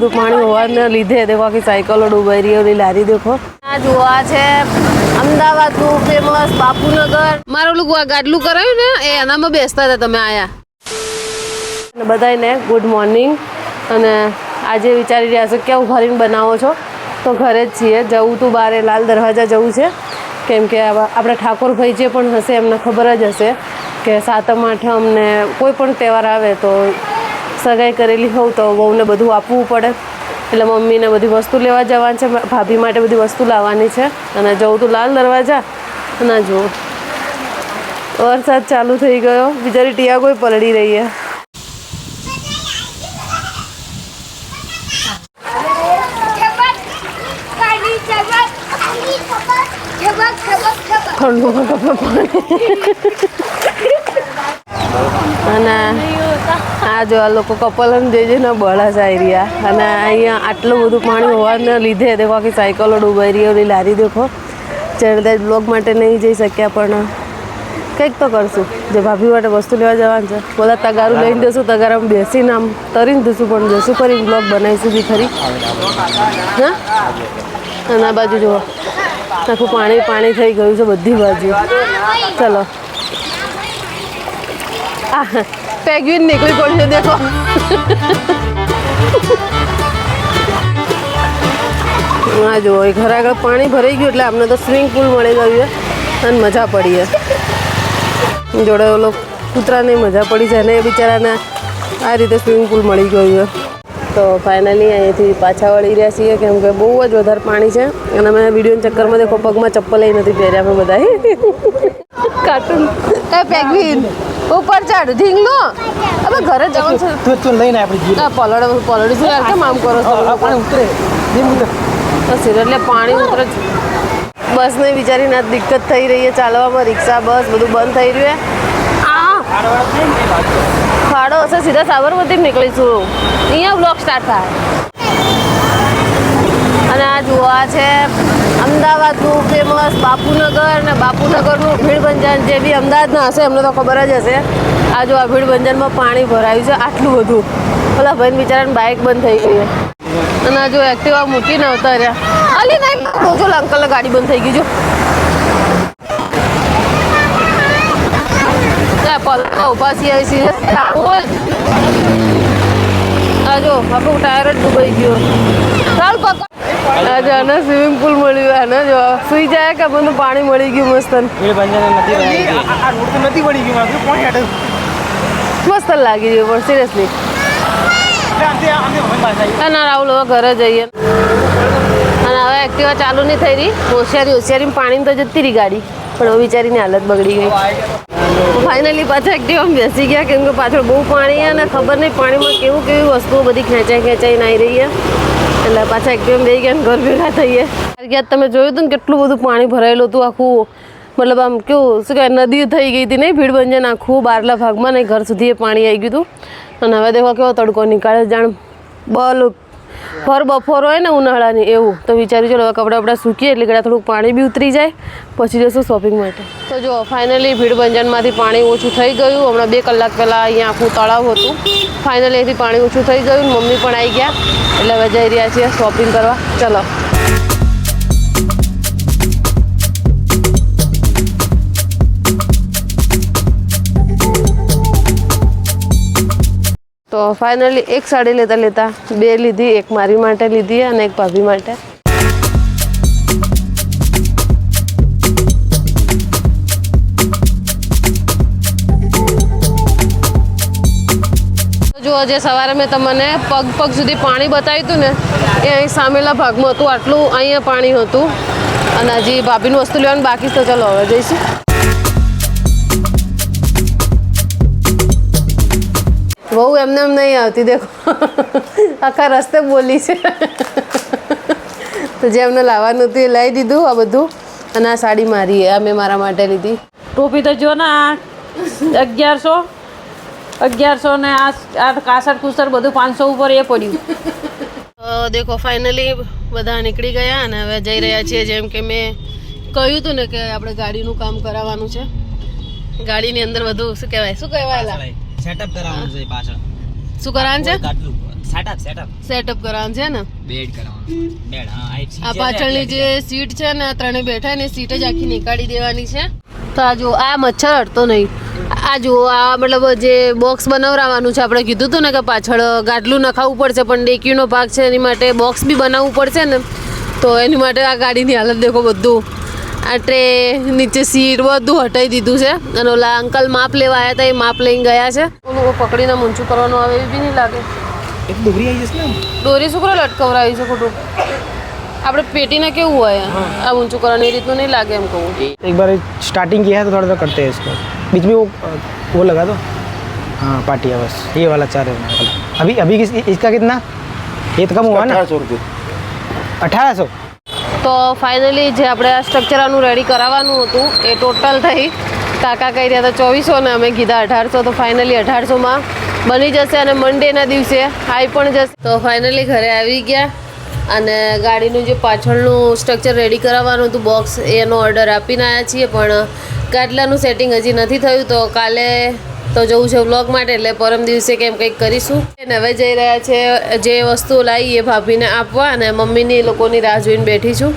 બધું પાણી હોવાને લીધે દેખો આખી સાયકલો ડૂબાઈ રહી ઓલી લારી દેખો. આ જોવા છે અમદાવાદનું ફેમસ બાપુનગર. મારું ઓલું આ ગાડલું કરાયું ને એ એનામાં બેસતા હતા તમે આયા. અને બધાને ગુડ મોર્નિંગ અને આજે વિચારી રહ્યા છો કેવું ભરીને બનાવો છો. તો ઘરે જ છીએ. જવું તું બારે લાલ દરવાજા જવું છે. કેમ કે આપણા ઠાકોરભાઈ જે પણ હશે એમને ખબર જ હશે કે સાતમ આઠમ ને કોઈ પણ તહેવાર આવે તો સગાઈ કરેલી હોઉં તો વહુને બધું આપવું પડે. એટલે મમ્મીને બધી વસ્તુ લેવા જવાની છે ભાભી માટે બધી વસ્તુ લાવવાની છે. અને જવું તું લાલ દરવાજા. ના જુઓ. વરસાદ ચાલુ થઈ ગયો. બિચારી ટિયા કોઈ પલળી રહી છે ઠંડુ અને આ જો આ લોકો કપલન જે છે ને બળા જાય રહ્યા. અને અહીંયા આટલું બધું પાણી હોવાને લીધે દેખો આખી સાયકલો ડૂબાઈ રહી ઓલી લારી દેખો. ચડતા બ્લોગ માટે નહીં જઈ શક્યા પણ કંઈક તો કરશું. જે ભાભી માટે વસ્તુ લેવા જવાનું છે. બધા તગારું લઈને જશું તગારામાં બેસીને આમ તરીને જશું પણ જશું કરી બ્લોગ બનાવીશું બી ખરી. હા? અને આ બાજુ જુઓ. આખું પાણી પાણી થઈ ગયું છે બધી બાજુ. ચલો. પેગ્વિન નીકળી પડશે દેખો હા જુઓ એ ઘર આગળ પાણી ભરાઈ ગયું એટલે અમને તો સ્વિમિંગ પુલ મળી ગયું અને મજા પડી છે. જોડે ઓલો કૂતરાને મજા પડી છે અને એ બિચારાને આ રીતે સ્વિમિંગ પુલ મળી ગયું છે. તો ફાઇનલી અહીંયાથી પાછા વળી રહ્યા છીએ કેમ કે બહુ જ વધારે પાણી છે. અને અમે વિડીયોના ચક્કરમાં દેખો પગમાં ચપ્પલ નથી પહેર્યા અમે બધા કાર્ટૂન પેગ્વિન ઉપર ચડ ઢીંગલો? હવે ઘરે જવાનું છે તું તું લઈને આપણે જઈએ આ પલડ પલડીશું યાર કેમ આમ કરો છો? પાણી ઉતરે. ધીમ ઉતરે બસ એટલે પાણી ઉતરે બસ બસને વિચારીને દિક્કત થઈ રહી છે ચાલવામાં રિક્ષા બસ બધું બંધ થઈ રહ્યું છે. ખાડો હશે સીધા સાબરમતી નીકળીશું. અહીંયા બ્લોક સ્ટાર્ટ થાય. અને આ જોવા છે અમદાવાદનું ફેમસ બાપુનગર અને બાપુનગરનું ભીડભંજન જે બી અમદાવાદના હશે, એમને તો ખબર જ હશે. આ આ ભીડભંજનમાં પાણી ભરાયું છે, આટલું બધું. પેલા ભાઈ બિચારાને બાઇક બંધ થઈ ગઈ અને જો એક્ટિવા મૂકીને આવતા રહ્યા. અલી નાઈ જો અંકલ ગાડી બંધ થઈ ગઈ, જો. ઊભા છીએ આજો આ જો ટાયર જ ડૂબાઈ ગયો. ચાલ પકડ આજે આને સ્વિમિંગ પુલ મળ્યું આને જો સુઈ જાય કે બધું પાણી મળી ગયું મસ્ત એ બંજાને નથી લાગી આ રોડ તો નથી પડી ગઈ મારું પાણી હાટે મસ્ત લાગી ગયું પણ સિરિયસલી ના રાહુલ હવે ઘરે જઈએ. અને હવે એક્ટિવા ચાલુ નહીં થઈ રહી. હોશિયારી હોશિયારી પાણી તો જતી રહી ગાડી. પણ હવે વિચારીની હાલત બગડી ગઈ. ફાઇનલી પાછા એક્ટિવામાં બેસી ગયા કેમ કે પાછળ બહુ પાણી અને ખબર નહીં પાણીમાં કેવું કેવી વસ્તુઓ બધી ખેંચાઈ ખેંચાઈને આવી રહી છે. એટલે પાછા એક બે ગયા ઘર ભેગા થઈએ. ગયા તમે જોયું હતું ને કેટલું બધું પાણી ભરાયેલું હતું આખું. મતલબ આમ કેવું, શું કહેવાય, નદી થઈ ગઈ હતી નહીં, ભીડભંજન આખું બારલા ભાગમાં નહીં, ઘર સુધી પાણી આવી ગયું હતું. અને હવે દેખો કેવો તડકો નીકાળે જાણ બલ ફર બફોર હોય ને ઉનાળાની એવું, તો વિચાર્યું ચલો કપડાં બપડા સૂકીએ એટલે કદાચ થોડુંક પાણી બી ઉતરી જાય, પછી જશું શોપિંગ માટે. તો જો ફાઇનલી ભીડભંજનમાંથી પાણી ઓછું થઈ ગયું. હમણાં બે કલાક પહેલાં અહીંયા આખું તળાવ હતું. ફાઇનલી અહીંથી પાણી ઓછું થઈ ગયું મમ્મી પણ આવી ગયા. એટલે હવે જઈ રહ્યા છીએ શોપિંગ કરવા. ચલો. તો ફાઇનલી એક સાડી લેતા લેતા બે લીધી, એક મારી માટે લીધી અને એક ભાભી માટે. જો આજે સવારે મેં તમને પગ પગ સુધી પાણી બતાવ્યું હતું ને, એ અહીં સામેલા ભાગમાં હતું, આટલું અહીંયા પાણી હતું. અને હજી ભાભીનું વસ્તુ લેવાનું બાકી તો ચલો હવે જઈશું. બહુ એમને એમ નહીં આવતી દેખો. આખા રસ્તે બોલી છે. તો જે એમને લાવવાનું હતું એ લઈ દીધું આ બધું અને આ સાડી મારી આ મેં મારા માટે લીધી. ટોપી તો જો ને આ અગિયારસો અગિયારસો ને આ આ કાસર કુસર બધું પાંચસો ઉપર એ પડ્યું. દેખો ફાઇનલી બધા નીકળી ગયા અને હવે જઈ રહ્યા છીએ જેમ કે મેં કહ્યું હતું ને કે આપણે ગાડીનું કામ કરાવવાનું છે. ગાડીની અંદર બધું શું કહેવાય? શું કહેવાય? સેટઅપ કરાવવાનું છે પાછળ. શું કરાવવાનું છે? સેટઅપ સેટઅપ સેટઅપ કરાવવાનું છે ને? બેડ કરાવવાનું. બેડ હા આ પાછળની જે સીટ છે ને આ ત્રણે બેઠા ને સીટ જ આખી નીકાળી દેવાની છે. તો આ જો આ મચ્છર હટતો નહીં. આ જો આ મતલબ જે બોક્સ બનાવરાવાનું છે આપણે કીધું હતું ને કે પાછળ ગાટલું નખાવવું પડશે પણ ડેકીનો ભાગ છે એની માટે બોક્સ બી બનાવવું પડશે ને. તો એની માટે આ ગાડીની હાલત દેખો બધું. આ ટ્રે નીચે સીટ બધું હટાવી દીધું છે અને ઓલા અંકલ માપ લેવા આવ્યા હતા એ માપ લઈને ગયા છે ઓલું પકડીને મૂંચું કરવાનું આવે એ બી નહીં લાગે એક ડુગરી આવી જશે ને દોરી શું કરો લટકવરાવી છે ખોટું આપણે પેટીને કેવું હોય આ ઊંચું કરવાનું એ રીતનું નહીં લાગે એમ કહું एक बार स्टार्टिंग किया है तो थोड़ा सा करते हैं इसको बीच में वो वो लगा दो हाँ पाटिया बस ये वाला चार है हमारे वाला। अभी अभी किस इसका कितना ये तो कम हुआ ना अठारह सौ તો ફાઇનલી જે આપણે આ સ્ટ્રક્ચર આનું રેડી કરાવવાનું હતું, એ ટોટલ થઈ. કાકા કહી રહ્યા હતા ચોવીસો ને અમે કીધા અઢારસો, તો ફાઇનલી અઢારસોમાં બની જશે અને મંડેના દિવસે આવી પણ જશે. તો ફાઇનલી ઘરે આવી ગયા અને ગાડીનું જે પાછળનું સ્ટ્રક્ચર રેડી કરાવવાનું હતું બોક્સ એનો ઓર્ડર આપીને આવ્યા છીએ, પણ ગાટલાનું સેટિંગ હજી નથી થયું. તો કાલે તો જવું છે વ્લોગ માટે, એટલે પરમ દિવસે કેમ કંઈક કરીશું. અને હવે જઈ રહ્યા છે, જે વસ્તુ લાવી એ ભાભીને આપવા, અને મમ્મીની લોકોની રાહ જોઈને બેઠી છું.